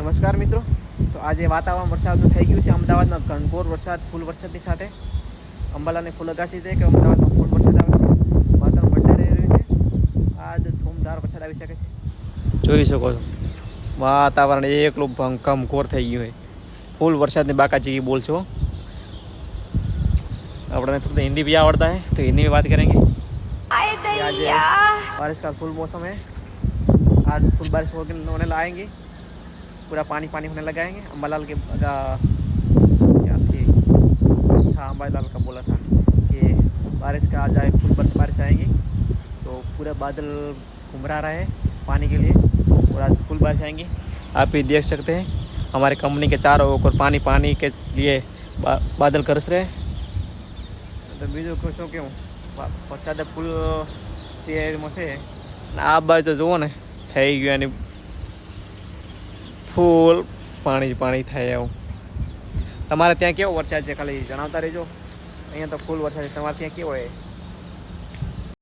नमस्कार मित्रों तो आज ये वातावरण वर्षा जो થઈ ગઈ છે અમદાવાદમાં ઘણકોર વરસાદ ફૂલ વરસાદની સાથે અંબાલાને ફૂલગા છે કે અમદાવાદમાં ફૂલ વરસાદ આવશે વાતાવરણ બદલાઈ રહ્યું છે આજ થોમધાર વરસાદ આવી શકે છે જોઈ શકો છો વાતાવરણ એકલું ભંગામ ઘોર થઈ ગયું છે ફૂલ વરસાદની બાકાજી બોલ છો આપણે તો હિન્દી ભી આવડતા હે તો હિન્દી મે વાત karenge आइए या बारिश का फुल मौसम है आज फुल बारिश होके ओने लाएंगे पूरा पानी पानी होने लगाएंगे अम्बालाल के क्या थी था अम्बालाल का बोला था कि बारिश का आ जाए फुल पर बारिश आएगी तो पूरा बादल घुमरा रहा है पानी के लिए और आज फुल बारिश आएंगी आप ये देख सकते हैं हमारे कंपनी के चारों ओर पानी पानी के लिए बा, बादल करस रहे तो खुश हो क्यों વરસાદે ફૂલ તે ना आप बार तो जो ना ગયું એની ફૂલ પાણી પાણી થાય એવું તમારે ત્યાં કેવો વરસાદ છે ખાલી જણાવતા રહેજો અહીંયા તો ફૂલ વરસાદ છે તમારે ત્યાં કેવો હોય